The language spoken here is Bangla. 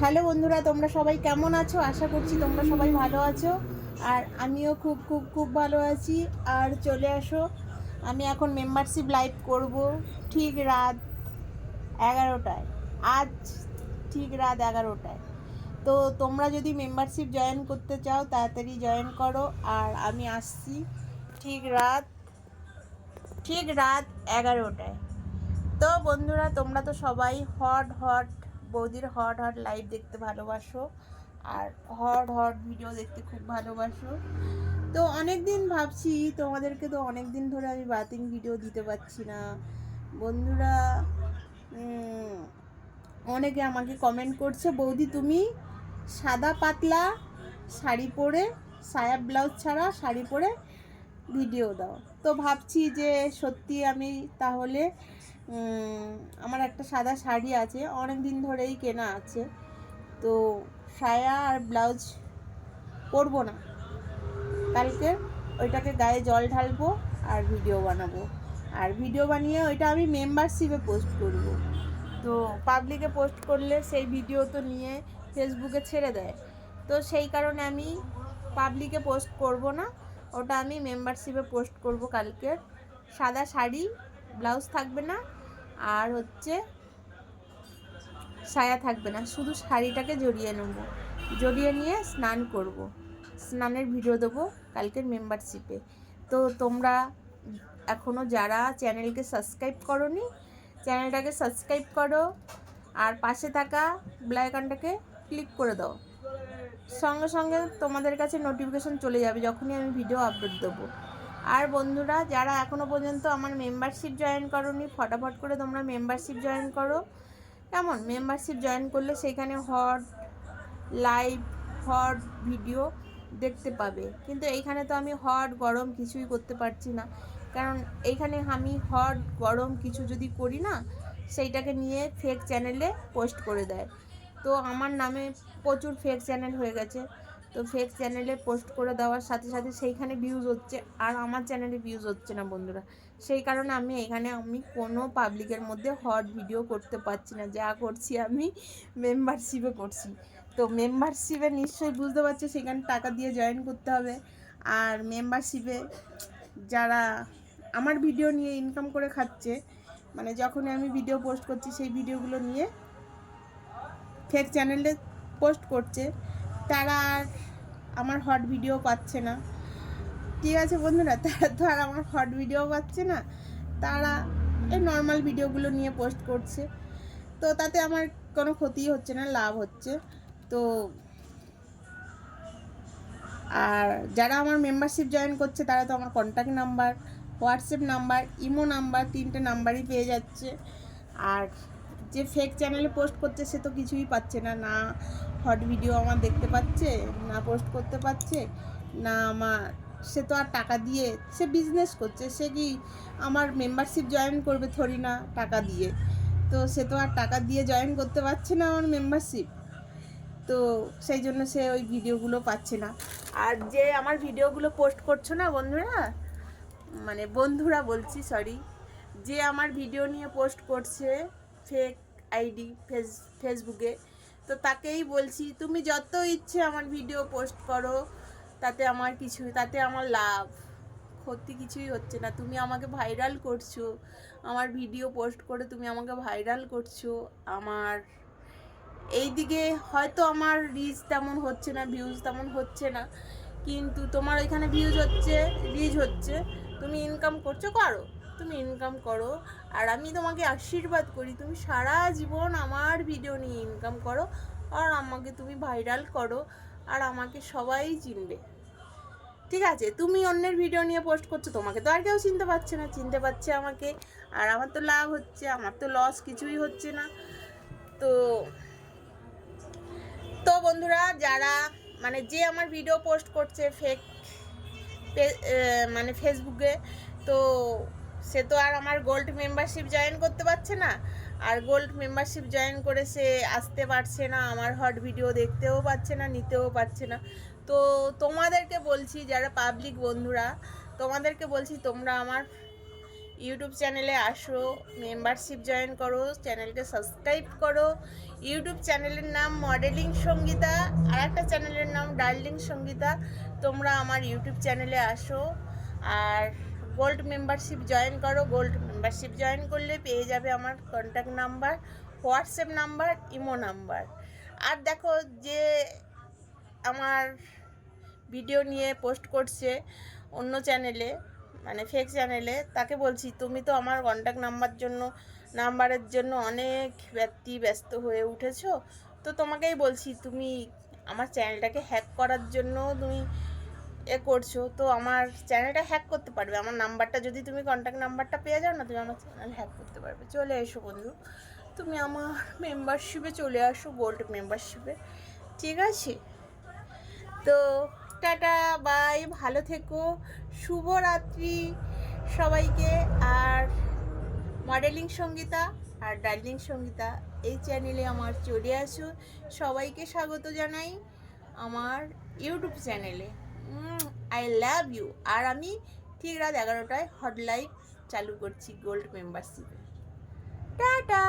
হ্যালো বন্ধুরা, তোমরা সবাই কেমন আছো? আশা করছি তোমরা সবাই ভালো আছো। আর আমিও খুব খুব খুব ভালো আছি। আর চলে আসো। আমি এখন মেম্বারশিপ লাইভ করব ঠিক রাত এগারোটায়। আজ ঠিক রাত এগারোটায়। তো তোমরা যদি মেম্বারশিপ জয়েন করতে চাও, তাড়াতাড়ি জয়েন করো। আর আমি আসছি ঠিক রাত ঠিক রাত এগারোটায়। তো বন্ধুরা, তোমরা তো সবাই হট হট বৌদির হট হট লাইভ দেখতে ভালোবাসো। আর হট হট ভিডিও দেখতে খুব ভালোবাসো। তো অনেক দিন ভাবছি, তোমাদেরকে তো অনেক দিন ধরে আমি বাতিং ভিডিও দিতে পারছি না। বন্ধুরা অনেকে আমাকে কমেন্ট করছে, বৌদি, তুমি সাদা পাতলা শাড়ি পরে, সায়া ব্লাউজ ছাড়া শাড়ি পরে ভিডিও দাও। তো ভাবছি যে সত্যি আমি তাহলে আমার একটা সাদা শাড়ি আছে অনেক দিন ধরেই কেনা আছে। তো সায়া আর ব্লাউজ পরবো না। কালকে ওইটাকে গায়ে জল ঢালবো আর ভিডিও বানাবো। আর ভিডিও বানিয়ে ওইটা আমি মেম্বারশিপে পোস্ট করব। তো পাবলিকে পোস্ট করলে সেই ভিডিও তো নিয়ে ফেসবুকে ছেড়ে দেয়। তো সেই কারণে আমি পাবলিকে পোস্ট করব না। ওটা আমি মেম্বারশিপে পোস্ট করব কালকে সাদা শাড়ি, ব্লাউজ থাকবে না। আর হচ্ছে সায়া থাকবে না, শুধু শাড়িটাকে জড়িয়ে নেব। জড়িয়ে নিয়ে স্নান করব। স্নানের ভিডিও দেবো কালকের মেম্বারশিপে তো তোমরা এখনও যারা চ্যানেলকে সাবস্ক্রাইব করনি, চ্যানেলটাকে সাবস্ক্রাইব করো আর পাশে থাকা ব্লাইকনটাকে ক্লিক করে দাও। সঙ্গে সঙ্গে তোমাদের কাছে নোটিফিকেশন চলে যাবে যখনই আমি ভিডিও আপলোড দেবো। আর বন্ধুরা, যারা এখনও পর্যন্ত আমার মেম্বারশিপ জয়েন করনি, ফটাফট করে তোমরা মেম্বারশিপ জয়েন করো। কেমন? মেম্বারশিপ জয়েন করলে সেখানে হট লাইভ হট ভিডিও দেখতে পাবে। কিন্তু এইখানে তো আমি হট গরম কিছুই করতে পারছি না। কারণ এইখানে আমি হট গরম কিছু যদি করি না, সেইটাকে নিয়ে ফেক চ্যানেলে পোস্ট করে দেয়। তো আমার নামে প্রচুর ফেক চ্যানেল হয়ে গেছে। তো ফেক চ্যানেলে পোস্ট করে দেওয়ার সাথে সাথে সেইখানে ভিউজ হচ্ছে, আর আমার চ্যানেলে ভিউজ হচ্ছে না বন্ধুরা। সেই কারণে আমি এখানে আমি কোনো পাবলিকের মধ্যে হট ভিডিও করতে পারছি না, যা করছি আমি মেম্বারশিপে করছি। তো মেম্বারশিপে নিশ্চয়ই বুঝতে পারছি, সেখানে টাকা দিয়ে জয়েন করতে হবে। আর মেম্বারশিপে যারা আমার ভিডিও নিয়ে ইনকাম করে খাচ্ছে মানে যখনই আমি ভিডিও পোস্ট করছি, সেই ভিডিওগুলো নিয়ে ফেক চ্যানেলে পোস্ট করছে। তারা আর আমার হট ভিডিও পাচ্ছে না। ঠিক আছে বন্ধুরা, তারা তো আর আমার হট ভিডিও পাচ্ছে না। তারা এই নর্মাল ভিডিওগুলো নিয়ে পোস্ট করছে। তো তাতে আমার কোনো ক্ষতি হচ্ছে না, লাভ হচ্ছে। তো আর যারা আমার মেম্বারশিপ জয়েন করছে, তারা তো আমার contact number WhatsApp number imo number তিনটে নাম্বারই পেয়ে যাচ্ছে। আর যে ফেক চ্যানেলে পোস্ট করছে সে তো কিছুই পাচ্ছে না। না হট ভিডিও আমার দেখতে পাচ্ছে, না পোস্ট করতে পারছে, না আমার, সে তো আর টাকা দিয়ে, সে বিজনেস করছে, সে কি আমার মেম্বারশিপ জয়েন করবে থরি না টাকা দিয়ে? তো সে তো আর টাকা দিয়ে জয়েন করতে পারছে না আমার মেম্বারশিপ তো সেই জন্য সে ওই ভিডিওগুলো পাচ্ছে না। আর যে আমার ভিডিওগুলো পোস্ট করছ না বন্ধুরা মানে বন্ধুরা বলছি সরি যে আমার ভিডিও নিয়ে পোস্ট করছে ফেক আইডি ফেস ফেসবুকে তো তাকেই বলছি, তুমি যত ইচ্ছে আমার ভিডিও পোস্ট করো, তাতে আমার কিছু, তাতে আমার লাভ। ক্ষতি কিছুই হচ্ছে না। তুমি আমাকে ভাইরাল করছ, আমার ভিডিও পোস্ট করে তুমি আমাকে ভাইরাল করছ, আমার এইদিকে হয়তো আমার রিচ তেমন হচ্ছে না ভিউজ তেমন হচ্ছে না। কিন্তু তোমার ওইখানে ভিউজ হচ্ছে রিচ হচ্ছে। তুমি ইনকাম করছ, করো। তুমি ইনকাম করো। আর আমি তোমাকে আশীর্বাদ করি, তুমি সারা জীবন আমার ভিডিও নিয়ে ইনকাম করো, আর আমাকে তুমি ভাইরাল করো, আর আমাকে সবাই চিনবে। ঠিক আছে, তুমি অন্যের ভিডিও নিয়ে পোস্ট করছ, তোমাকে তো আর কেউ চিনতে পারছে না, চিনতে পারছে আমাকে। আর আমার তো লাভ হচ্ছে, আমার তো লস কিছুই হচ্ছে না। তো তো বন্ধুরা, যারা মানে যে আমার ভিডিও পোস্ট করছে ফেক মানে ফেসবুকে তো সে তো আর আমার গোল্ড মেম্বারশিপ জয়েন করতে পারছে না। আর গোল্ড মেম্বারশিপ জয়েন করে সে আসতে পারছে না, আমার হট ভিডিও দেখতেও পাচ্ছে না, নিতেও পারছে না। তো তোমাদেরকে বলছি, যারা পাবলিক বন্ধুরা, তোমাদেরকে বলছি, তোমরা আমার ইউটিউব চ্যানেলে আসো মেম্বারশিপ জয়েন করো চ্যানেলকে সাবস্ক্রাইব করো। ইউটিউব চ্যানেলের নাম মডেলিং সঙ্গীতা আর একটা চ্যানেলের নাম ডার্লিং সঙ্গীতা তোমরা আমার ইউটিউব চ্যানেলে আসো। আর গোল্ড মেম্বারশিপ জয়েন করো গোল্ড মেম্বারশিপ জয়েন করলে পেয়ে যাবে আমার contact number WhatsApp number imo number আর দেখো যে আমার ভিডিও নিয়ে পোস্ট করছে অন্য চ্যানেলে মানে ফেক চ্যানেলে তাকে বলছি, তুমি তো আমার কন্ট্যাক্ট নাম্বার জন্য নাম্বারের জন্য অনেক ব্যক্তি ব্যস্ত হয়ে উঠেছো। তো তোমাকেই বলছি, তুমি আমার চ্যানেলটাকে হ্যাক করার জন্য তুমি এ করছ, তো আমার চ্যানেলটা হ্যাক করতে পারবে। আমার নাম্বারটা যদি তুমি কন্ট্যাক্ট নাম্বারটা পেয়ে যাও, না তুমি আমার চ্যানেল হ্যাক করতে পারবে। চলে এসো বন্ধু। তুমি আমার মেম্বারশিপে চলে আসো গোল্ড মেম্বারশিপে ঠিক আছে? তো টাটা বাই ভালো থেকো। শুভরাত্রি সবাইকে। আর মডেলিং সঙ্গীতা আর ডার্লিং সঙ্গীতা, এই চ্যানেলে আমার চলে আসো। সবাইকে স্বাগত জানাই আমার ইউটিউব চ্যানেলে আই লাভ ইউ আর আমি ঠিক রাত এগারোটায় হট লাইভ চালু করছি গোল্ড মেম্বারশিপে টাটা!